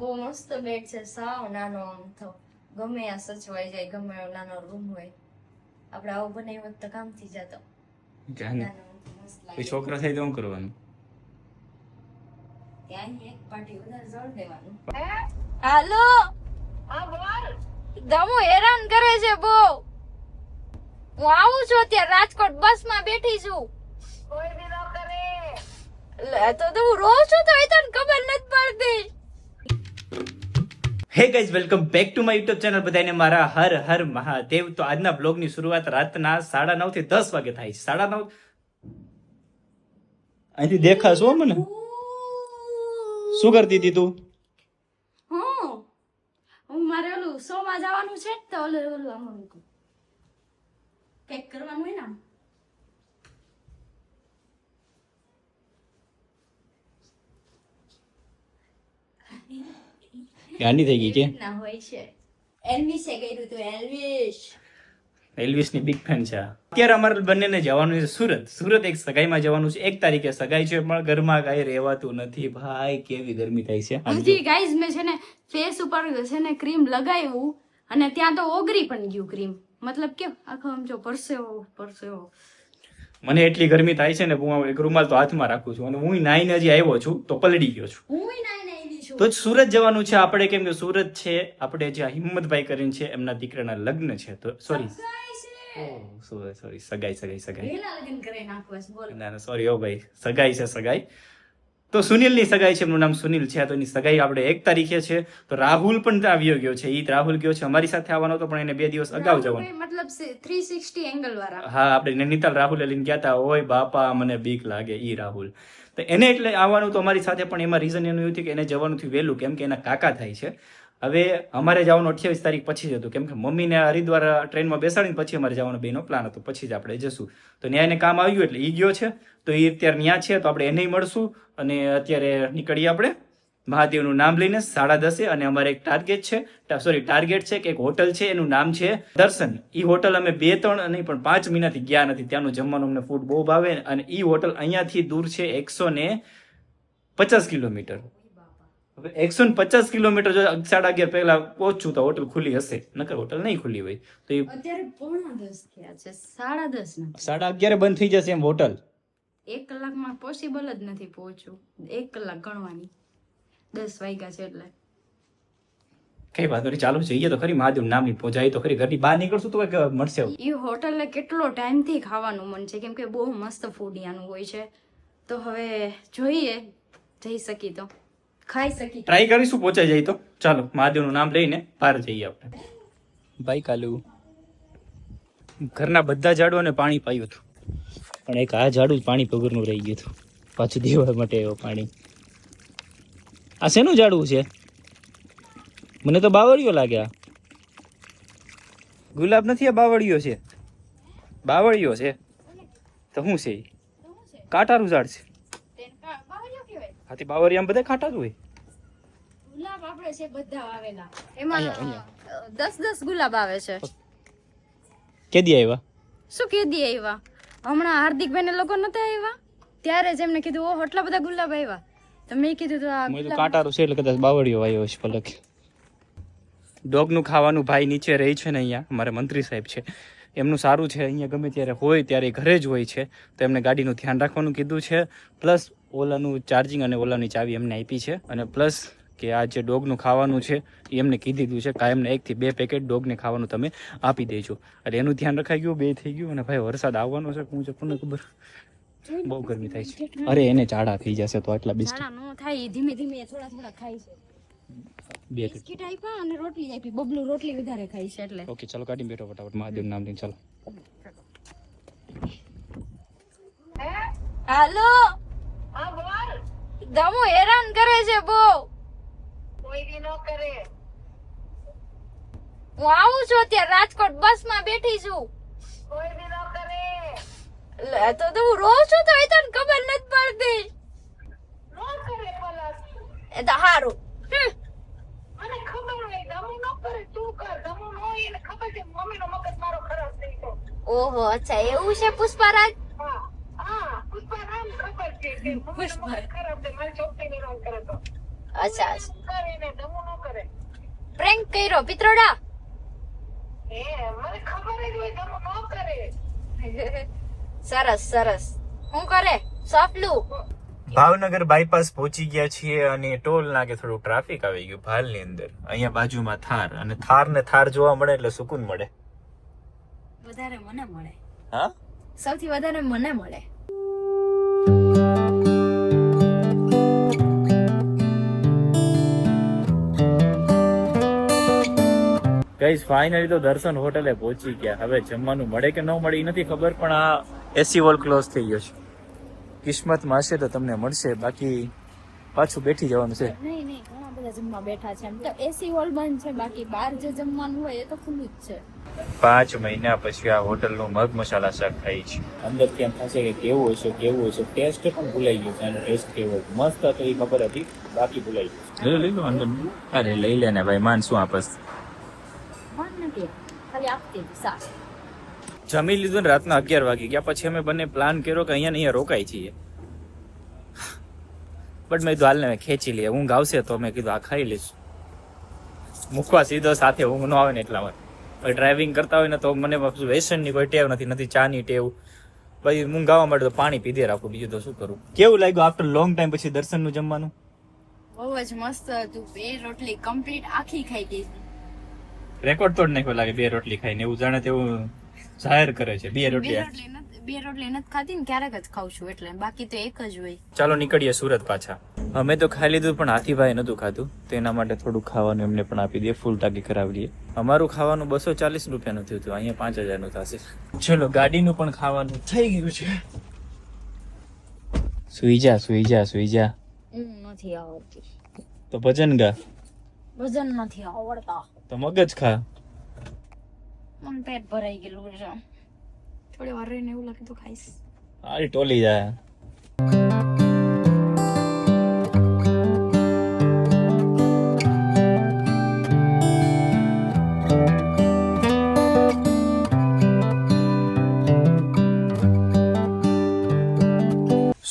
બહુ મસ્ત બેડ છે સાવ નાનો આમ તો. ગમે આ સચવાઈ જાય ગમે એવો નાનો રૂમ હોય. આપણે આવું બનાવ્યો હોત તો કામ થઈ જતો. જાને કોઈ છોકરા થાય તો શું કરવાનું? ત્યાં એક પાટી વધારે જોડ દેવાનું. હાલો! દમો હેરાન કરે છે બહુ. હું આવું છું અત્યારે રાજકોટ બસમાં બેઠી છું. લે, તો તો હું રોજ છું તો એ તને ખબર નથી પડતી. Hey guys welcome back to my YouTube channel બધાને મારા હર હર મહાદેવ. તો આજના બ્લોગની શરૂઆત રાતના સાડા નવથી દસ વાગે થાય છે. સાડા નવ અહીંથી દેખાશો મને. શું કરતી હતી તું? હું? હું મારે ઓલું શોમાં જવાનું છે તો ઓલું ઓલું આમ પેક કરવાનું હોય ને. ગાંડી થઈ ગઈ કે ના હોય છે. એલ્વિસે કર્યું તું એલ્વિસ એલ્વિસની બિગ ફેન છે અત્યારે અમારે બંનેને જવાનું છે સુરત. સુરત એક સગાઈમાં જવાનું છે. એક તારીખે સગાઈ છે પણ ઘરમાં કાંઈ રહેવાતું નથી. ભાઈ કેવી ગરમી થાય છે. હજી ગાઈઝ મેં છે ને ફેસ ઉપર છે ને ક્રીમ લગાવ્યું અને ત્યાં તો ઓગરી પણ ગયું ક્રીમ મતલબ કે આખો આમ જો પરસેવો પરસેવો. મને એટલી ગરમી થાય છે ને હું એક રૂમાલ તો હાથમાં રાખું છું અને હું નાઈને હજી આવ્યો છું તો પલડી ગયો છું. હું તો જ સુરત જવાનું છે. આપણે કેમ કે સુરત છે. આપણે જે આ હિંમતભાઈ કરીને છે એમના દીકરાના લગ્ન છે. તો સોરી સોરી સોરી સગાઈ સગાઈ સગાઈ. ના સોરી ઓ ભાઈ. સગાઈ છે સગાઈ. તો સુનિલની સગાઈ છે એમનું નામ સુનિલ છે તો એની સગાઈ આપણે એક તારીખે છે. તો રાહુલ પણ આવ્યો ગયો છે. ઈ રાહુલ ગયો છે. અમારી સાથે આવવાનો હતો પણ એને બે દિવસ અગાઉ જવાનું. મતલબ થ્રી સિક્સટી એંગલ વાળા. હા આપણે નૈનીતાલ રાહુલ લઈને ગયા હતા ઓય બાપા મને બીક લાગે ઈ રાહુલ. તો એને એટલે આવવાનું તો અમારી સાથે પણ એમાં રીઝન એનું એવું થયું કે એને જવાનું થયું વહેલું. કેમ કે એના કાકા થાય છે. હવે અમારે જવાનું અઠ્યાવીસ તારીખ પછી જ હતું. કેમ કે મમ્મીને હરિદ્વાર ટ્રેનમાં બેસાડીને પછી અમારે જવાનો બેનો પ્લાન હતો. પછી જ આપણે જશું. તો ત્યાં એને કામ આવ્યું એટલે ઈ ગયો છે. તો એ અત્યારે ત્યાં છે. તો આપણે એને મળશું અને અત્યારે નીકળીએ આપણે મહાદેવનું નામ લઈને સાડા દસે અને અમારે એક ટાર્ગેટ છે. સોરી ટાર્ગેટ છે કે એક હોટલ છે. એનું નામ છે દર્શન. એ હોટલ અમે બે, ત્રણ નહીં, પણ પાંચ મહિનાથી ગયા નથી. ત્યાંનું જમવાનું અમને ફૂડ બહુ ભાવે અને એ હોટલ અહીંયાથી દૂર છે એકસો ને પચાસ કિલોમીટર. હવે એકસો ને પચાસ કિલોમીટર જો સાડા અગિયાર પહેલા પહોંચું તો હોટલ ખુલ્લી હશે. નકર હોટલ નહીં ખુલ્લી હોય. તો એ અત્યારે પોણા દસ થયા છે સાડા દસ સાડા અગિયારે બંધ થઈ જશે એમ હોટલ. એક કલાકમાં પોસિબલ જ નથી પહોંચવું. એક કલાક ગણવાની. દસ વાગ્યા છે એટલે. કઈ વાંધો નહીં ચાલુ જઈએ તો ખરી. મહાદેવ નામની પહોંચાય તો ખરી. ઘરની બહાર નીકળશું તો મળશે. એ હોટલને કેટલો ટાઈમથી ખાવાનું મન છે? કેમ કે બહુ મસ્ત ફૂડ યાનું હોય છે. તો હવે જોઈએ જઈ શકી તો. ખાઈ શકી ટ્રાય કરીશું પહોંચાઈ જાય તો. ચાલો મહાદેવનું નામ લઈને બહાર જઈએ આપણે. ભાઈ કાલુ ઘરના બધા ઝાડવાને પાણી પાયું હતું. પણ એક આ ઝાડું જ પાણી પગરનું રહી ગયું હતું. પાછું દેવા માટે એવો પાણી. આ શેનું ઝાડવું છે? મને તો બાવળીઓ લાગ્યા. ગુલાબ નથી આ બાવળીઓ છે. બાવળીઓ છે. તો શું છે? કાંટારું ઝાડ છે. હાથી બાવળિયામાં બધા કાંટા જ હોય. ગુલાબ છે બધા આવેલા. અહીંયા, એમાં દસ દસ ગુલાબ આવે છે. કેદી આવ્યા? શું કેદી આવ્યા? હમણાં હાર્દિકભાઈ લોકો નતા આવ્યા? ત્યારે જ એમને કીધું ઓહ એટલા બધા ગુલાબ આવ્યા. તો મેં કીધું તો આ મેં કાંટારું છે એટલે કદાચ બાવળીઓ આવ્યો છે પલક ડોગનું ખાવાનું ભાઈ નીચે રહી છે ને અહીંયા અમારે મંત્રી સાહેબ છે. એમનું સારું છે અહીંયા ગમે ત્યારે હોય ત્યારે ઘરે જ હોય છે. તો એમને ગાડીનું ધ્યાન રાખવાનું કીધું છે. પ્લસ ઓલાનું ચાર્જિંગ અને ઓલાની ચાવી એમને આપી છે. અને પ્લસ કે આ જે ડોગનું ખાવાનું છે એ એમને કીધી દીધું છે કાયમને એકથી બે પેકેટ ડોગને ખાવાનું તમે આપી દેજો. એટલે એનું ધ્યાન રખાઈ ગયું બે થઈ ગયું અને ભાઈ વરસાદ આવવાનો છે હું છે પણ ખબર? બહુ ગરમી થાય છે. અરે એને ચાડા થઈ જશે તો આટલા બિસ્કિટ. ઝાડા થાય ધીમે ધીમે થોડા થોડા ખાય છે. બે બિસ્કિટ આપ્યા અને રોટલી આપી બબલું રોટલી વધારે ખાય છે એટલે. ઓકે ચાલો કાઢી બેઠો ફટાફટ મહાદેવ નામ લઈને ચાલો. હાલો? દમો હેરાન કરે છે બહુ. હું આવું છું અત્યારે રાજકોટ બસમાં બેઠી છું. તો તો હું રોજ છું તો એ તને ખબર નથી પડતી. એ તો હારું. મને ખબર હોય દમું ન કરે તું કર. દમું ન એને ખબર છે મમ્મીનો મગજ મારો ખરાબ થઈ ગયો. ઓહો અચ્છા એવું છે પુષ્પારાજ? હા હા પુષ્પારામ ખબર છે કે મમ્મીનો ખરાબ છે મારી છોકરીને રામ કરે તો. અચ્છા કરે એને દમું ન કરે. પ્રેન્ક કર્યો પિત્રોડા? હે મને ખબર જ હોય દમું ન કરે. સરસ સરસ. શું કરે? સોપલું ભાવનગર બાયપાસ પહોંચી ગયા છીએ અને ટોલ નાકે થોડું ટ્રાફિક આવી ગયું ભાલની અંદર. અહીંયા બાજુમાં થાર અને થાર ને થાર જોવા મળે એટલે સુકૂન મળે. વધારે મને મળે. હા? સૌથી વધારે મને મળે. ગઈસ ફાઇનલી તો દર્શન હોટલે પહોંચી ગયા. હવે જમવાનું મળે કે ન મળે એ નથી ખબર પણ આ એસી વોલ ક્લોઝ થઈ ગયો છે. કિસ્મતમાં હશે તો તમને મળશે. બાકી પાછું બેઠી જવાનું છે. નહીં નહીં ઘણા બધા જમવા બેઠા છે. એમ તો એસી હોલ બંધ છે. બાકી બહાર જે જમવાનું હોય એ તો ખુલ્લું જ છે. પાંચ મહિના પછી આ હોટલનું મગ મસાલા શાક ખાઈ છે. અંદર કેમ થશે કે કેવું હશે કેવું હશે ટેસ્ટ પણ ભૂલાઈ ગયો છે. અને ટેસ્ટ કેવો મસ્ત હતો એ ખબર હતી. બાકી ભૂલાઈ ગયું લઈ લો અંદર અરે લઈ લે ને ભાઈ. માન શું આપસ. મન ખાલી આપતી હતી સાસ. જમી લીધું ને રાતના અગિયાર વાગી ગયા. પછી અમે બંને પ્લાન કર્યો કે અહીંયા ને અહીંયા રોકાઈ છીએ બટ મેં કીધું હાલને ખેંચી લઈએ. ઊંઘ આવશે તો મેં કીધું આ ખાઈ લઈશું. મૂકવા સીધો સાથે ઊંઘ ન આવે ને એટલા માટે. ડ્રાઇવિંગ કરતા હોય ને તો મને વેસનની કોઈ ટેવ નથી નથી ચાની ટેવ. પછી ઊંઘ આવવા માટે તો પાણી પીધે રાખું. બીજું તો શું કરું? કેવું લાગ્યું આફ્ટર લોંગ ટાઈમ પછી દર્શનનું જમવાનું? બહુ જ મસ્ત હતું. બે રોટલી કમ્પ્લીટ આખી ખાઈ ગઈ. રેકોર્ડ તોડ નાખ્યો લાગે બે રોટલી ખાઈને એવું જાણે તેવું જાહેર કરે છે બે બે રોટલી બે રોટલી નથી ખાધી ને ક્યારેક જ ખાઉં છું એટલે બાકી તો એક જ હોય. ચાલો નીકળીએ સુરત પાછા. અમે તો ખાઈ લીધું પણ હાથીભાઈ નતું ખાધું. તો એના માટે થોડું ખાવાનું એમને પણ આપી દઈએ ફૂલ ટાંકી કરાવી લઈએ અમારું ખાવાનું બસો ચાલીસ રૂપિયાનું થયું હતું અહીંયા પાંચ હજારનું થશે. ચલો ગાડીનું પણ ખાવાનું થઈ ગયું છે. સુઈ જા સુઈ જા સુઈ જા. નથી આવડતી તો ભજન ગા. ભજન નથી આવડતા. તો મગજ ખા. મન પેટ ભરાઈ ગયેલું છે. થોડી વાર રહીને એવું લાગે તો ખાઈશ. આરી ટોલી જાય.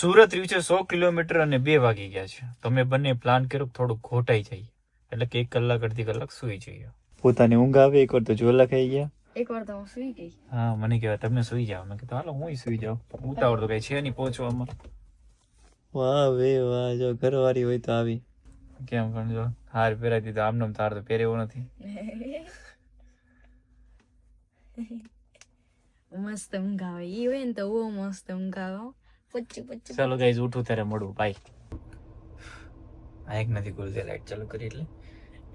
સુરત છે સો કિલોમીટર અને બે વાગી ગયા છે. તમે બંને પ્લાન કર્યો થોડું ખોટાઈ જાય એટલે કે એક કલાક અડધી કલાક સુઈ જઈએ. પોતાની ઊંઘ આવે એક વાર તો જોલા ખાઈ ગયા. એક વાર તો હું સુઈ ગઈ. હા મને કહેવાય તમે સુઈ જાઓ. મેં કીધું હાલો હું સુઈ જાઉં. ઉતાવળ તો કઈ છે નહીં પહોંચવામાં. વાહ વે વાહ જો ઘરવાળી હોય તો આવી. કેમ પણ જો હાર પહેરાઈ દીધો આમનો તાર તો પહેરેવો નથી. મસ્ત ઊંઘ આવે ઈ હોય ને તો ઓ મસ્ત ઊંઘ આવે પચ્ચી પચ્ચી ચાલો ગાઈઝ ઉઠું ત્યારે મળું. બાય આ એક નથી ખુલતી લાઈટ ચાલુ કરી એટલે.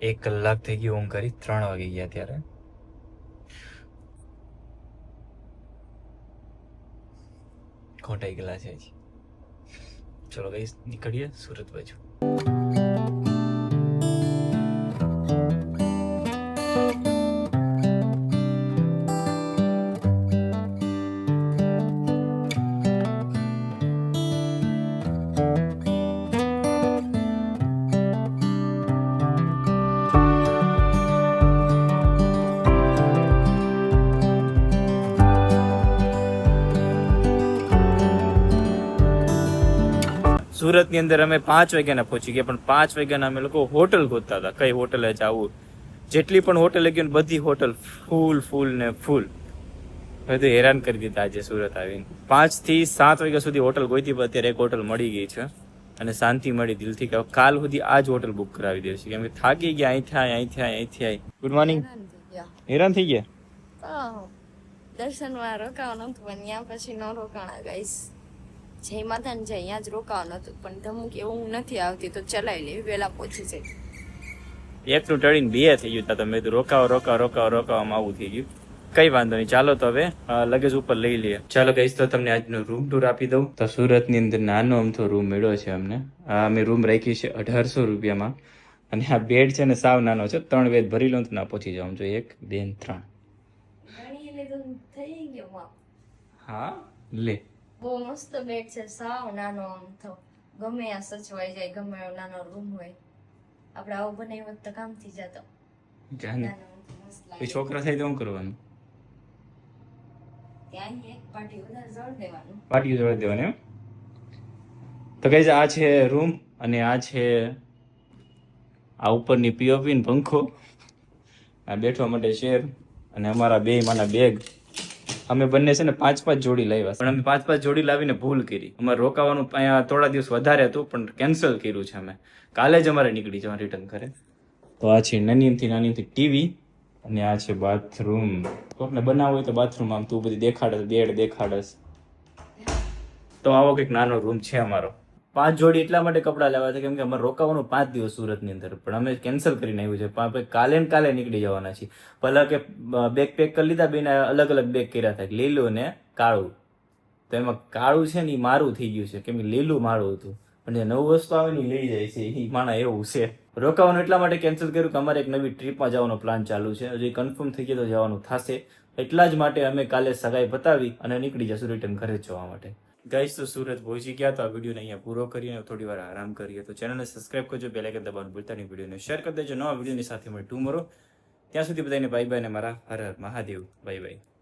એક કલાક થઈ ગયો ઊંઘ કરી, ત્રણ વાગી ગયા ત્યારે ખોટાઈ ગયેલા છે. ચલો ગઈ નીકળીએ સુરત બાજુ સુરતની અંદર અમે પાંચ વાગ્યાના પહોંચી ગયા, પણ પાંચ વાગ્યાના અમે લોકો હોટલ ગોતતા હતા. કઈ હોટલે જવું? જેટલી પણ હોટલ ગયું બધી હોટલ ફૂલ ફૂલ ને ફૂલ. બધું હેરાન કરી દીધા આજે સુરત આવીને. પાંચથી સાત વાગ્યા સુધી હોટલ ગોઈતી, પણ અત્યારે એક હોટલ મળી ગઈ છે અને શાંતિ મળી, દિલથી કે કાલ સુધી આ જ હોટલ બુક કરાવી દેશે. કેમ કે થાકી ગયા અહીંથી થાય અહીંથી થાય અહીંથી આય ગુડ મોર્નિંગ હેરાન થઈ ગયા? દર્શનમાં રોકાવાનું પણ ત્યાં પછી ન રોકાણા ગાઈસ જય માતા ને જય અહીંયા જ રોકાવાનું હતું પણ ધમુક એવું નથી આવતી તો ચલાવી લેવી વહેલા પહોંચી જાય એકનું ટળીને બે થઈ ગયું તા તમે કીધું રોકાવો રોકાવો રોકાવો રોકાવામાં આવું થઈ ગયું. કઈ વાંધો નહીં ચાલો તો હવે લગેજ ઉપર લઈ લઈએ. ચાલો કહીશ તો તમને આજનો રૂમ ટૂર આપી દઉં. તો સુરતની અંદર નાનો અમથો રૂમ મળ્યો છે અમને. આ અમે રૂમ રાખી છે અઢારસો રૂપિયામાં. અને આ બેડ છે ને સાવ નાનો છે ત્રણ બેડ ભરી લઉં તો ના પહોંચી જાઉં જો એક બે ત્રણ. થઈ ગયું હા લે. બહુ મસ્ત બેડ છે સાવ નાનો આમ તો. ગમે આ સચવાઈ જાય ગમે એવો નાનો રૂમ હોય. આપણે આવું બનાવ્યું હોત તો જતો. નાનો અમથો મસ્ત છોકરા થાય તો શું કરવાનું? ત્યાં એક પાટી જોડી દેવાની. એમ? તો કઈ આ છે રૂમ અને આ છે આ ઉપરની પીઓપી ને પંખો. આ બેઠવા માટે શેર અને અમારા બે માના બેગ અમે બંને છે ને પાંચ પાંચ જોડી લાવ્યા પણ અમે પાંચ પાંચ જોડી લાવીને ભૂલ કરી. અમારે રોકાવાનું અહીંયા થોડા દિવસ વધારે હતું પણ કેન્સલ કર્યું છે અમે. કાલે જ અમારે નીકળી જવા રિટર્ન કરે તો આ છે નાનીથી નાનીથી ટીવી અને આ છે બાથરૂમ કોકને બનાવવું હોય તો બાથરૂમ આમ તું બધી દેખાડે બેડ દેખાડસ તો આવો કંઈક નાનો રૂમ છે અમારો. પાંચ જોડી એટલા માટે કપડાં લેવા છે કેમ કે અમારે રોકાવાનું પાંચ દિવસ સુરતની અંદર. પણ અમે કેન્સલ કરીને આવ્યું છે. કાલે ને કાલે નીકળી જવાના છીએ. પહેલા કે બેગ પેક કરી લીધા, બેને અલગ અલગ બેગ કર્યા હતા. લીલું ને કાળું. તો એમાં કાળું છે ને એ મારું થઈ ગયું છે. કેમ કે લીલું મારું હતું. પણ જે નવું વસ્તુ આવે ને લઈ જાય છે. એ માણા એવું છે. રોકાવાનું એટલા માટે કેન્સલ કર્યું કે અમારે એક નવી ટ્રીપમાં જવાનો પ્લાન ચાલુ છે. હજુ કન્ફર્મ થઈ ગયો તો જવાનું થશે. એટલા જ માટે અમે કાલે સગાઈ પતાવી અને નીકળી જશું રિટર્ન ઘરે જવા માટે. ગાઈસ તો સુરત પહોંચી ગયા તો આ વિડીયોને અહીંયા પૂરો કરીએ અને થોડી વાર આરામ કરીએ. તો ચેનલને સબસ્ક્રાઇબ કરજો બે આઇકન દબાવવાનું ભૂલતા નહીં. વિડીયોને શેર કરી દેજો. નવા વિડીયોની સાથે મળે ટુમરો ત્યાં સુધી બધાને બાય બાય ને મારા હર હર મહાદેવ. Bye bye